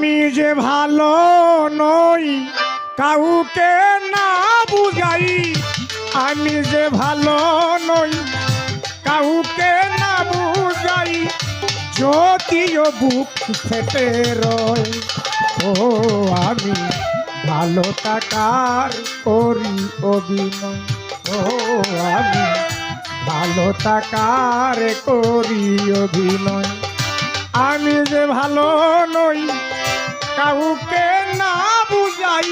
আমি যে ভালো নই, কাউকে না বুঝাই। আমি যে ভালো নই, কাউকে না বুঝাই। যদিও বুক ফেটে রয়, ও আমি ভালো টাকার করি অভিনয়। ও আমি ভালো টাকার করি অভিনয়। আমি যে ভালো নই কাউকে না বুঝাই,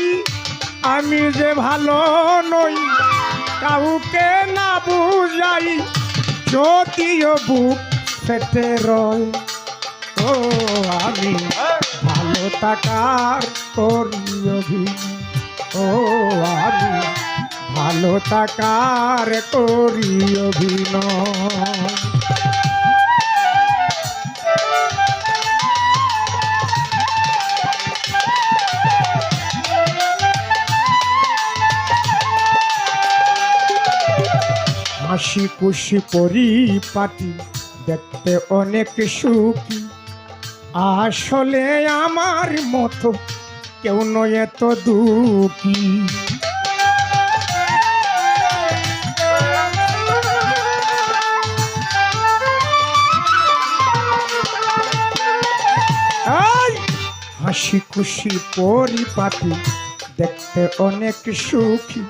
আমি যে ভালো নই, কাউকে না বুঝাই, যদিও বুক ফেটে রয়। ও, আমি ভালো টাকার করি ও, আমি ভালো টাকার করি অভিনয়। হাসি খুশি পরিপাটি, দেখতে অনেক সুখী। আসলে আমার মতো কেউ নয় এত দুঃখী। হাসি খুশি পরিপাটি, দেখতে অনেক সুখী।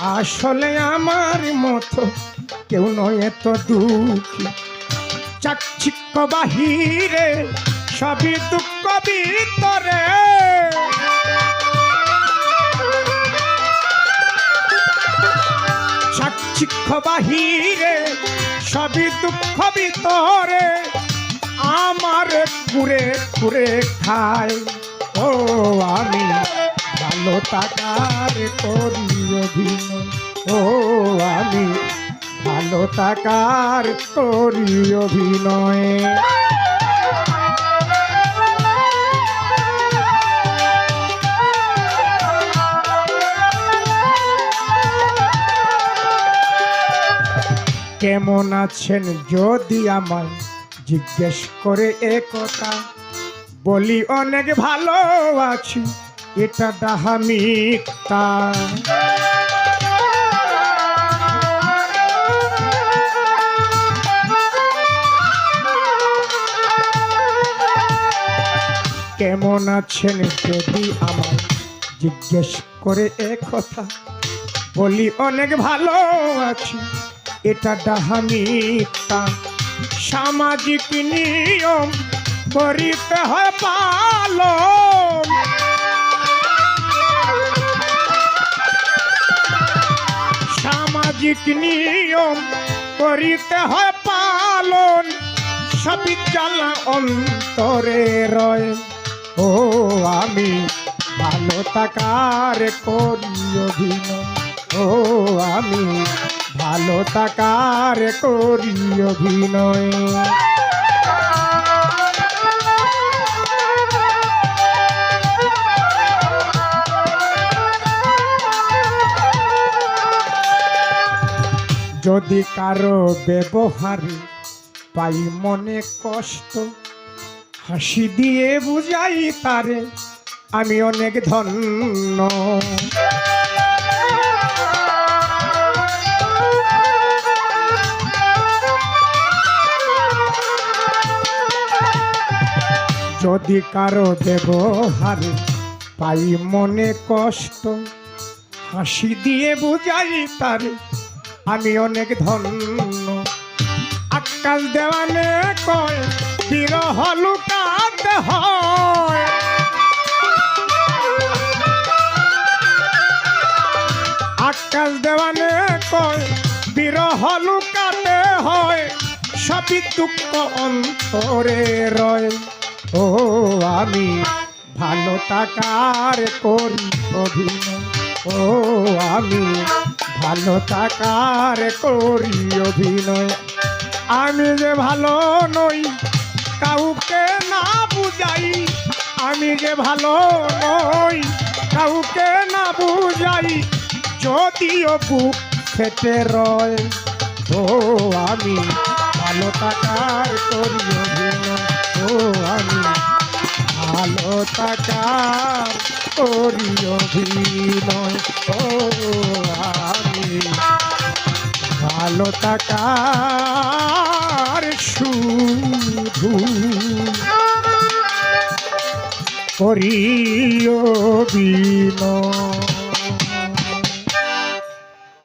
আসলে আমার মতো কেউ নয় এত দুঃখী। চাকচিক্য বাহিরে সবই দুঃখ ভিতরে। চাকচিক্য বাহিরে সবই দুঃখ ভিতরে। আমার ঘুরে ঘুরে খায়। ও আমি ভালো টাকার করি অভিনয়। ও, আমি ভালো টাকার করি অভিনয়। কেমন আছেন যদি আমায় জিজ্ঞেস করে এ কথা বলি, অনেক ভালো আছি। এটা ডাহা কেমন আছেন যদি আমার জিজ্ঞেস করে এ কথা? বলি, অনেক ভালো আছি। এটা ডাহা মিথ্যা সামাজিক নিয়ম করিতে হয় পালন। সামাজিক নিয়ম করিতে হয় পালন সবই জ্বালা অন্তরে রয়। ও, আমি ভালো তাকার করি ও, আমি ভালো তাকার করি অভিনয়। যদি কারও ব্যবহারে পাই মনে কষ্ট, হাসি দিয়ে বুঝাই তারে, আমি অনেক ধন্য। যদি কারও ব্যবহারে পাই মনে কষ্ট, হাসি দিয়ে বুঝাই তারে আমি অনেক ধন্য। আকাশ দেওয়ানে কয় বিরহ হয়। আকাশ দেওয়ানে কয় বিরহ লুকাতে হয়। সবই দুঃখ অন্তরে রয়। ও, আমি ভালো টাকার করি অভিনয়। ও, আমি ভালো টাকার করি অভিনয়। আমি যে ভালো নই, কাউকে না বুঝাই। আমি যে ভালো নই, কাউকে না বুঝাই। যদিও বুক ফেটে রয়, ও আমি ভালো টাকার করি অভিনয়। ও আমি ভালো থাকার করি অভিনয়। ও ভালো থাকার শুধু করিও অভিনয়